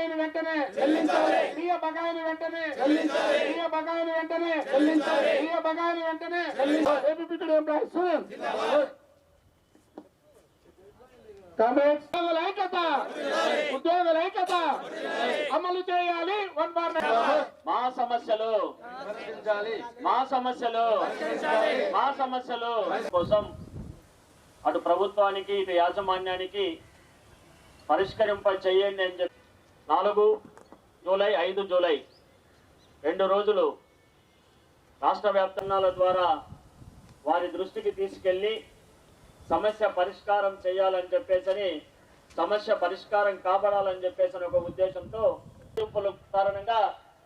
బకాయిలు వెంటనే చెల్లించాలి. డిఏ బకాయిలు వెంటనే చెల్లించాలి. డిఏ బకాయిలు వెంటనే చెల్లించాలి. డిఏ బకాయిలు వెంటనే చెల్లించాలి. ఏపీపీటీ ఎంప్లాయీస్ కామ్రేడ్స్ ఉద్యోగుల ఐక్యత. ఉద్యోగుల ఐక్యత. అమలు చేయాలి. వన్ బార్ మా. సమస్యలు మా సమస్యలు మా సమస్యలు కోసం అటు ప్రభుత్వానికి ఇటు యాజమాన్యానికి పరిష్కరింప చేయండి అని చెప్పి నాలుగు జూలై ఐదు జూలై. రెండు రోజులు రాష్ట్ర వ్యాప్తంగాల ద్వారా వారి దృష్టికి తీసుకెళ్ళి సమస్య పరిష్కారం చేయాలని చెప్పేసి సమస్య పరిష్కారం కాపాడాలని చెప్పేసి ఒక ఉద్దేశంతో తీర్పుల కారణంగా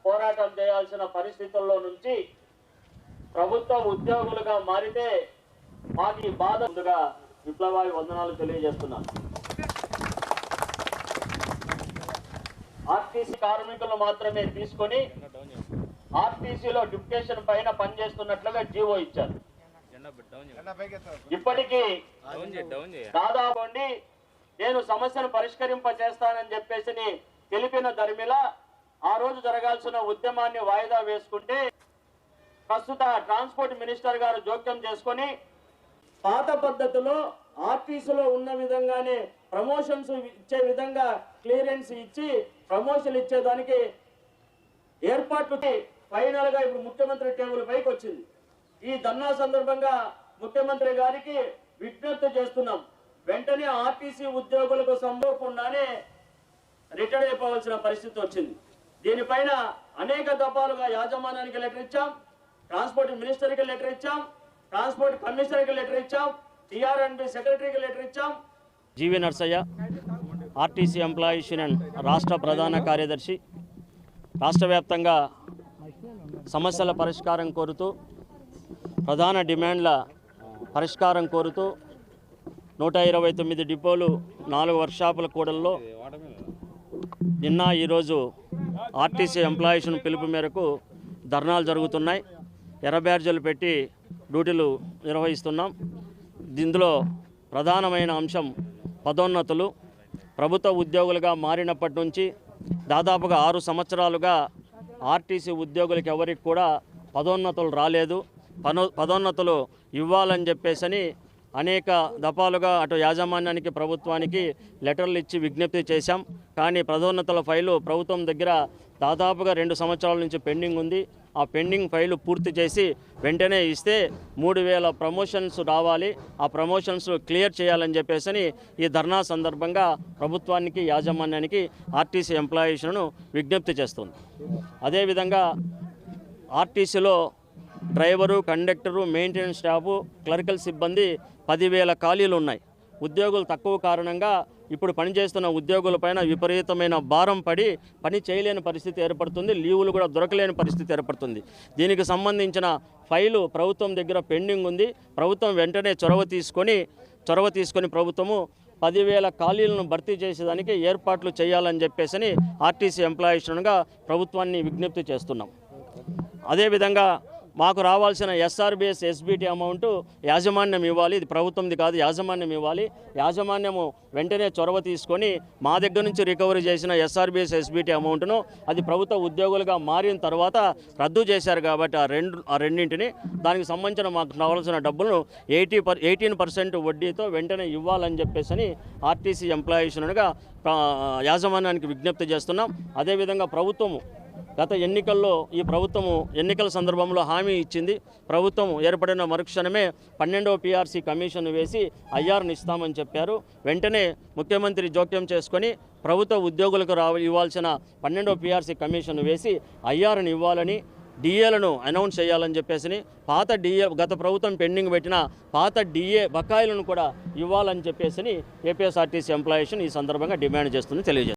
పోరాటం చేయాల్సిన పరిస్థితుల్లో నుంచి ప్రభుత్వ ఉద్యోగులుగా మారితే మాకు బాధ ముందుగా విప్లవాది వందనాలు తెలియజేస్తున్నాను. ఆర్టీసీ కార్మికులు మాత్రమే తీసుకొని ఆర్టీసీలో డిప్యుటేషన్ పైన పనిచేస్తున్నట్లుగా జీవో ఇచ్చారు. ఇప్పటికీ దాదాపు నేను సమస్యను పరిష్కరింప చేస్తానని చెప్పేసి తెలిపిన ధర్మిల ఆ రోజు జరగాల్సిన ఉద్యమాన్ని వాయిదా వేసుకుంటే ప్రస్తుత ట్రాన్స్పోర్ట్ మినిస్టర్ గారు జోక్యం చేసుకొని పాత పద్ధతిలో ఆర్టీసీలో ఉన్న విధంగానే ప్రమోషన్స్ ఇచ్చే విధంగా క్లియరెన్స్ ఇచ్చి ప్రమోషన్ ఇచ్చేదానికి ఏర్పాట్లు ఫైనల్గా ఇప్పుడు ముఖ్యమంత్రి టేబుల్ పైకి వచ్చింది. ఈ ధర్నా సందర్భంగా ముఖ్యమంత్రి గారికి విజ్ఞప్తి చేస్తున్నాం. వెంటనే ఆర్టీసీ ఉద్యోగులకు సంభవకుండానే రిటైర్ అయిపోవాల్సిన పరిస్థితి వచ్చింది. దీనిపైన అనేక దఫాలుగా యాజమాన్యానికి లెటర్ ఇచ్చాం. ట్రాన్స్పోర్ట్ మినిస్టర్కి లెటర్ ఇచ్చాం. ట్రాన్స్పోర్ట్ కమిషనర్కి లెటర్ ఇచ్చాం. టీఆర్ఎన్బి సెక్రటరీకి లెటర్ ఇచ్చాం. G V Narsaiah RTC employees union రాష్ట్ర ప్రధాన కార్యదర్శి. రాష్ట్ర వ్యాప్తంగా సమస్యల పరిష్కారం కోరుతూ ప్రధాన డిమాండ్ల పరిష్కారం కోరుతూ నూట ఇరవై తొమ్మిది డిపోలు నాలుగు వర్క్షాపుల కూడల్లో నిన్న ఈరోజు ఆర్టీసీ ఎంప్లాయీస్ పిలుపు మేరకు ధర్నాలు జరుగుతున్నాయి. ఎర్ర బ్యాడ్జీలు పెట్టి డ్యూటీలు నిర్వహిస్తున్నాం. ఇందులో ప్రధానమైన అంశం పదోన్నతులు ప్రభుత్వ ఉద్యోగులుగా మారినప్పటి నుంచి దాదాపుగా ఆరు సంవత్సరాలుగా ఆర్టీసీ ఉద్యోగులకు ఎవరికి కూడా పదోన్నతులు రాలేదు. పనో పదోన్నతులు ఇవ్వాలని చెప్పేసని అనేక దఫాలుగా అటు యాజమాన్యానికి ప్రభుత్వానికి లెటర్లు ఇచ్చి విజ్ఞప్తి చేశాం. కానీ పదోన్నతుల ఫైలు ప్రభుత్వం దగ్గర దాదాపుగా రెండు సంవత్సరాల నుంచి పెండింగ్ ఉంది. ఆ పెండింగ్ ఫైలు పూర్తి చేసి వెంటనే ఇస్తే మూడు వేల ప్రమోషన్స్ రావాలి. ఆ ప్రమోషన్స్ క్లియర్ చేయాలని చెప్పేసి ఈ ధర్నా సందర్భంగా ప్రభుత్వానికి యాజమాన్యానికి ఆర్టీసీ ఎంప్లాయీస్ను విజ్ఞప్తి చేస్తుంది. అదేవిధంగా ఆర్టీసీలో driver conductor maintenance staff clerical సిబ్బంది పదివేల ఖాళీలు ఉన్నాయి. ఉద్యోగులు తక్కువ కారణంగా ఇప్పుడు పనిచేస్తున్న ఉద్యోగులపైన విపరీతమైన భారం పడి పని చేయలేని పరిస్థితి ఏర్పడుతుంది లీవులు కూడా దొరకలేని పరిస్థితి ఏర్పడుతుంది. దీనికి సంబంధించిన ఫైలు ప్రభుత్వం దగ్గర పెండింగ్ ఉంది. ప్రభుత్వం వెంటనే చొరవ తీసుకొని చొరవ తీసుకొని ప్రభుత్వము పదివేల ఖాళీలను భర్తీ చేసేదానికి ఏర్పాట్లు చేయాలని చెప్పేసి ఆర్టీసీ ఎంప్లాయీస్గా ప్రభుత్వాన్ని విజ్ఞప్తి చేస్తున్నాం. అదేవిధంగా మాకు రావాల్సిన ఎస్ఆర్బిఎస్ ఎస్బిటి అమౌంట్ యాజమాన్యం ఇవ్వాలి. ఇది ప్రభుత్వంది కాదు యాజమాన్యం ఇవ్వాలి. యాజమాన్యము వెంటనే చొరవ తీసుకొని మా దగ్గర నుంచి రికవరీ చేసిన ఎస్ఆర్బిఎస్ ఎస్బిటి అమౌంట్ను అది ప్రభుత్వ ఉద్యోగులుగా మారిన తర్వాత రద్దు చేశారు కాబట్టి ఆ రెండు ఆ రెండింటిని దానికి సంబంధించిన మాకు రావాల్సిన డబ్బులను ఎయిటీ పర్ ఎయిటీన్ పర్సెంట్ వడ్డీతో వెంటనే ఇవ్వాలని చెప్పేసి ఆర్టీసీ ఎంప్లాయీస్గా యాజమాన్యానికి విజ్ఞప్తి చేస్తున్నాం. అదేవిధంగా ప్రభుత్వము గత ఎన్నికల్లో ఈ ప్రభుత్వము ఎన్నికల సందర్భంలో హామీ ఇచ్చింది. ప్రభుత్వం ఏర్పడిన మరుక్షణమే పన్నెండవ పిఆర్సీ కమిషన్ వేసి ఐఆర్ని ఇస్తామని చెప్పారు. వెంటనే ముఖ్యమంత్రి జోక్యం చేసుకొని ప్రభుత్వ ఉద్యోగులకు రావ ఇవ్వాల్సిన పన్నెండవ పిఆర్సీ కమిషన్ వేసి ఐఆర్ని ఇవ్వాలని డిఏలను అనౌన్స్ చేయాలని చెప్పేసి పాత డిఏ గత ప్రభుత్వం పెండింగ్ పెట్టిన పాత డిఏ బకాయిలను కూడా ఇవ్వాలని చెప్పేసి ఏపీఎస్ఆర్టీసీ ఎంప్లాయిషన్ ఈ సందర్భంగా డిమాండ్ చేస్తుంది తెలియజేస్తుంది.